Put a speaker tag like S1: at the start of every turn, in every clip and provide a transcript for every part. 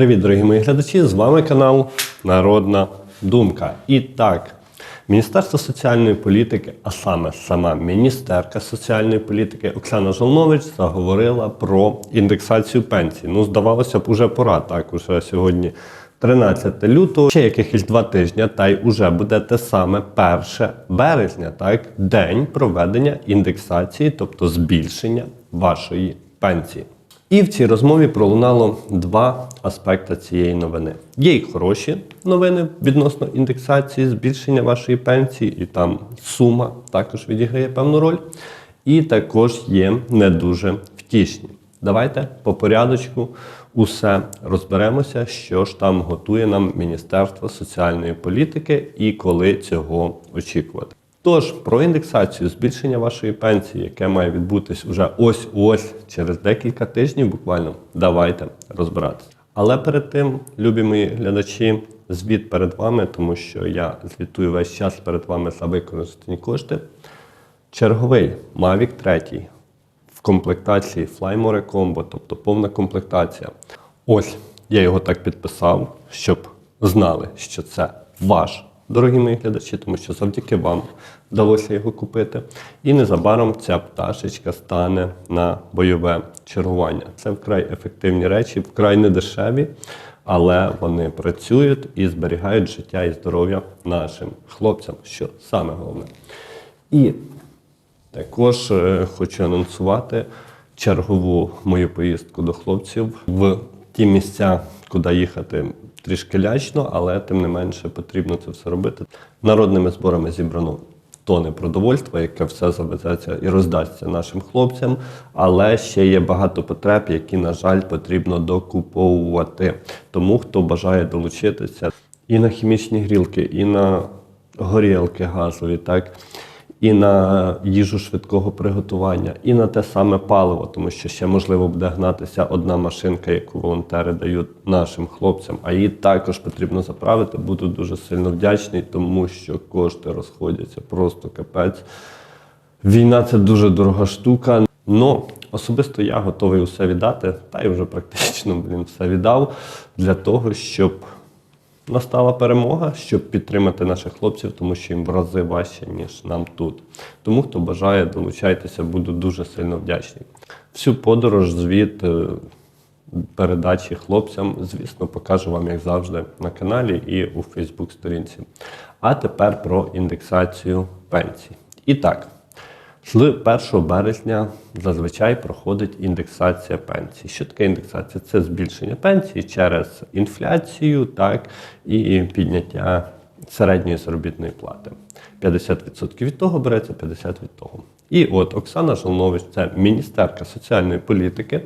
S1: Привіт, дорогі мої глядачі! З вами канал Народна Думка. І так, Міністерство соціальної політики, а саме сама міністерка соціальної політики Оксана Жолнович заговорила про індексацію пенсій. Ну, здавалося б, уже пора. Так, уже сьогодні 13 лютого, ще якихось два тижні, та й уже буде те саме 1 березня, так, день проведення індексації, тобто збільшення вашої пенсії. І в цій розмові пролунало два аспекти цієї новини. Є й хороші новини відносно індексації, збільшення вашої пенсії, і там сума також відіграє певну роль. І також є не дуже втішні. Давайте по порядочку усе розберемося, що ж там готує нам Міністерство соціальної політики і коли цього очікувати. Тож про індексацію збільшення вашої пенсії, яке має відбутись уже ось-ось через декілька тижнів, буквально давайте розбиратися. Але перед тим, любі мої глядачі, звіт перед вами, тому що я звітую весь час перед вами за використані кошти. Черговий Mavic 3 в комплектації Flymore Combo, тобто повна комплектація. Ось я його так підписав, щоб знали, що це ваш дорогі мої глядачі, тому що завдяки вам вдалося його купити. І незабаром ця пташечка стане на бойове чергування. Це вкрай ефективні речі, вкрай недешеві, але вони працюють і зберігають життя і здоров'я нашим хлопцям, що саме головне. І також е, хочу анонсувати чергову мою поїздку до хлопців в ті місця, куди їхати трішки лячно, але тим не менше потрібно це все робити. Народними зборами зібрано тони продовольства, яке все завезеться і роздасться нашим хлопцям. Але ще є багато потреб, які, на жаль, потрібно докуповувати. Тому хто бажає долучитися і на хімічні грілки, і на горілки газові, так і на їжу швидкого приготування, і на те саме паливо, тому що ще можливо буде гнатися одна машинка, яку волонтери дають нашим хлопцям. А її також потрібно заправити. Буду дуже сильно вдячний, тому що кошти розходяться просто капець. Війна це дуже дорога штука. Ну, особисто я готовий усе віддати, та й вже практично блін, все віддав для того, щоб настала перемога, щоб підтримати наших хлопців, тому що їм в рази важче, ніж нам тут. Тому, хто бажає, долучайтеся, буду дуже сильно вдячний. Всю подорож, звіт, е, передачі хлопцям, звісно, покажу вам, як завжди, на каналі і у Фейсбук-сторінці. А тепер про індексацію пенсій. І так. З 1 березня зазвичай проходить індексація пенсій. Що таке індексація? Це збільшення пенсії через інфляцію, так і підняття середньої заробітної плати. 50% від того береться, 50% від того. І от Оксана Жолнович, це міністерка соціальної політики,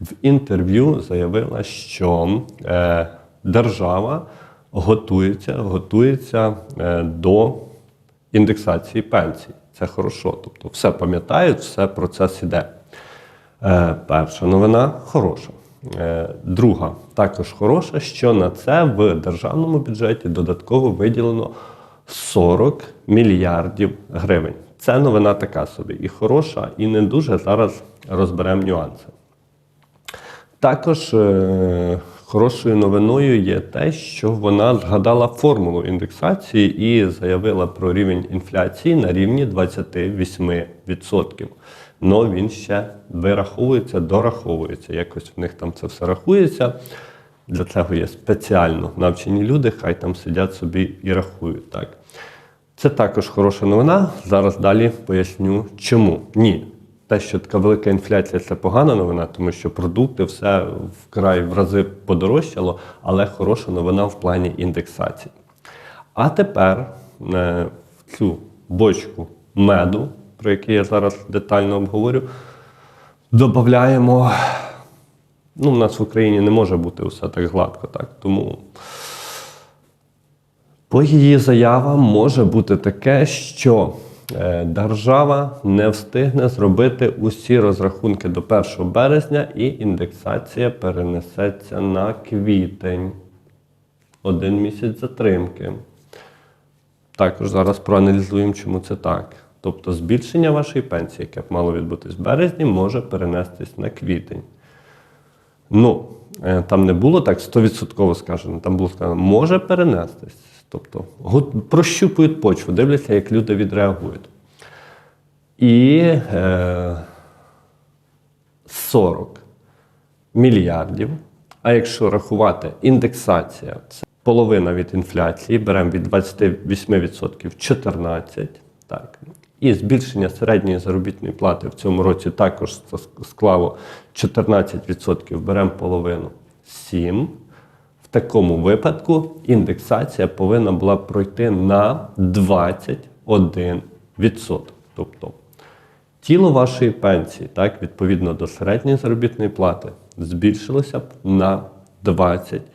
S1: в інтерв'ю заявила, що е, держава готується, готується е, до індексації пенсій. Це хорошо. Тобто все пам'ятають, все процес іде. Е, перша новина хороша. Е, друга також хороша, що на це в державному бюджеті додатково виділено 40 мільярдів гривень. Це новина така собі і хороша, і не дуже. Зараз розберемо нюанси. Також е, хорошою новиною є те, що вона згадала формулу індексації і заявила про рівень інфляції на рівні 28%. Но він ще вираховується, дораховується. Якось в них там це все рахується. Для цього є спеціально навчені люди, хай там сидять собі і рахують. Так. Це також хороша новина. Зараз далі поясню, чому. Ні, те, що така велика інфляція це погана новина, тому що продукти все вкрай в рази подорожчало, але хороша новина в плані індексації. А тепер е, в цю бочку меду, про який я зараз детально обговорю, додаємо. Ну, у нас в Україні не може бути усе так гладко, так? Тому по її заявам може бути таке, що Е, держава не встигне зробити усі розрахунки до 1 березня, і індексація перенесеться на квітень. Один місяць затримки. Також зараз проаналізуємо, чому це так. Тобто збільшення вашої пенсії, яке б мало відбутись в березні, може перенестись на квітень. Ну, е, там не було так 100% сказано, там було сказано, може перенестись. Тобто прощупують почву, дивляться, як люди відреагують. І е, 40 мільярдів. А якщо рахувати індексація, це половина від інфляції, беремо від 28% 14, так. І збільшення середньої заробітної плати в цьому році також склало 14%, беремо половину 7. Такому випадку індексація повинна була пройти на 21%. Тобто тіло вашої пенсії, так, відповідно до середньої заробітної плати, збільшилося б на 21%.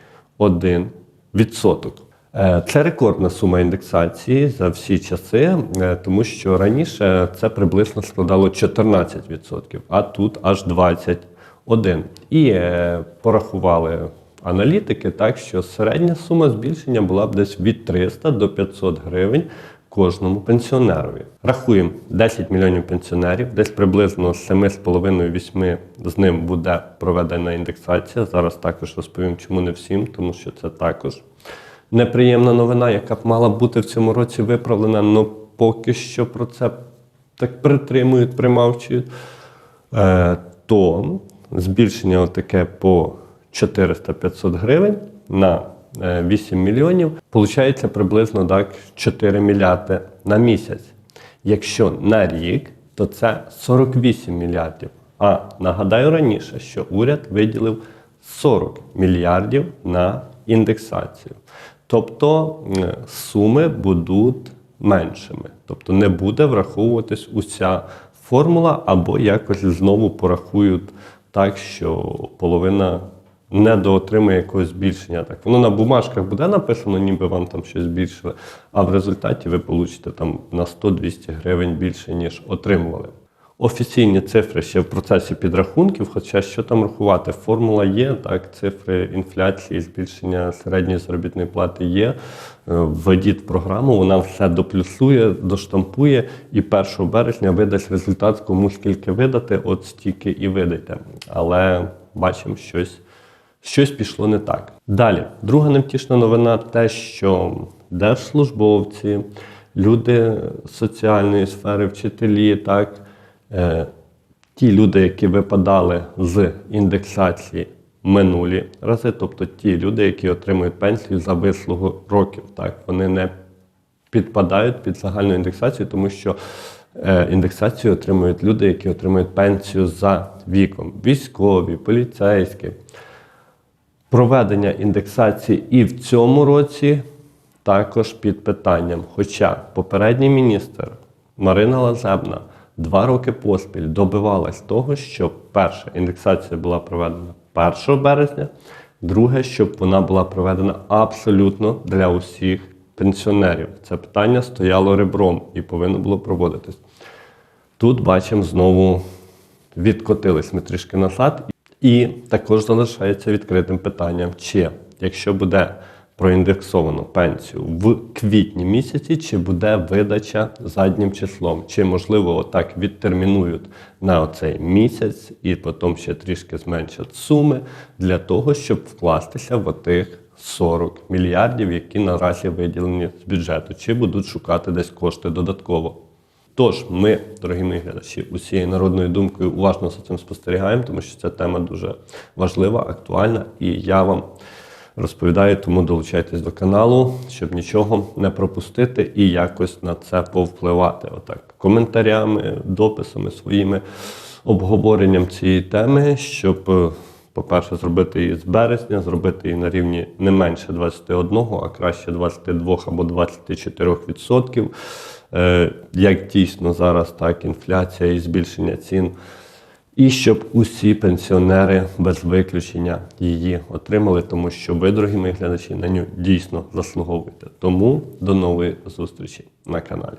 S1: Е, Це рекордна сума індексації за всі часи, е, тому що раніше це приблизно складало 14%, а тут аж 21%. І е, порахували аналітики, так що середня сума збільшення була б десь від 300 до 500 гривень кожному пенсіонерові. Рахуємо 10 мільйонів пенсіонерів, десь приблизно 7,5-8 з ним буде проведена індексація. Зараз також розповім, чому не всім, тому що це також неприємна новина, яка б мала бути в цьому році виправлена, але поки що про це так притримують, примавчують. Е, то збільшення таке по 400-500 гривень на е, 8 мільйонів, получається приблизно так 4 мільярди на місяць. Якщо на рік, то це 48 мільярдів. А нагадаю раніше, що уряд виділив 40 мільярдів на індексацію. Тобто е, суми будуть меншими. Тобто не буде враховуватись уся формула, або якось знову порахують так, що половина не доотримає якогось збільшення. Так воно на бумажках буде написано, ніби вам там щось збільшили, а в результаті ви получите там на 100-200 гривень більше, ніж отримували. Офіційні цифри ще в процесі підрахунків, хоча що там рахувати, формула є, так, цифри інфляції, збільшення середньої заробітної плати є. Е, Введіть програму, вона все доплюсує, доштампує і 1 березня видасть результат, кому скільки видати, от стільки і видайте. Але бачимо, щось, щось пішло не так. Далі, друга невтішна новина те, що держслужбовці, люди соціальної сфери, вчителі, так. Е, ті люди, які випадали з індексації минулі рази, тобто ті люди, які отримують пенсію за вислугу років, так вони не підпадають під загальну індексацію, тому що е, індексацію отримують люди, які отримують пенсію за віком: військові, поліцейські. Проведення індексації і в цьому році також під питанням. Хоча попередній міністр Марина Лазебна два роки поспіль добивалась того, щоб перша індексація була проведена 1 березня, друге, щоб вона була проведена абсолютно для усіх пенсіонерів. Це питання стояло ребром і повинно було проводитись. Тут бачимо знову відкотились ми трішки назад, і також залишається відкритим питанням, чи якщо буде проіндексовано пенсію в квітні місяці, чи буде видача заднім числом, чи можливо отак відтермінують на оцей місяць і потім ще трішки зменшать суми для того, щоб вкластися в отих 40 мільярдів, які наразі виділені з бюджету, чи будуть шукати десь кошти додатково. Тож ми, дорогі мої глядачі, усією народною думкою уважно за цим спостерігаємо, тому що ця тема дуже важлива, актуальна, і я вам розповідаю, тому долучайтесь до каналу, щоб нічого не пропустити і якось на це повпливати. Отак, коментарями, дописами своїми обговоренням цієї теми, щоб. По-перше, зробити її з березня, зробити її на рівні не менше 21, а краще 22 або 24 відсотків. Е, Як дійсно зараз так, інфляція і збільшення цін. І щоб усі пенсіонери без виключення її отримали, тому що ви, дорогі мої глядачі, на нього дійсно заслуговуєте. Тому до нової зустрічі на каналі.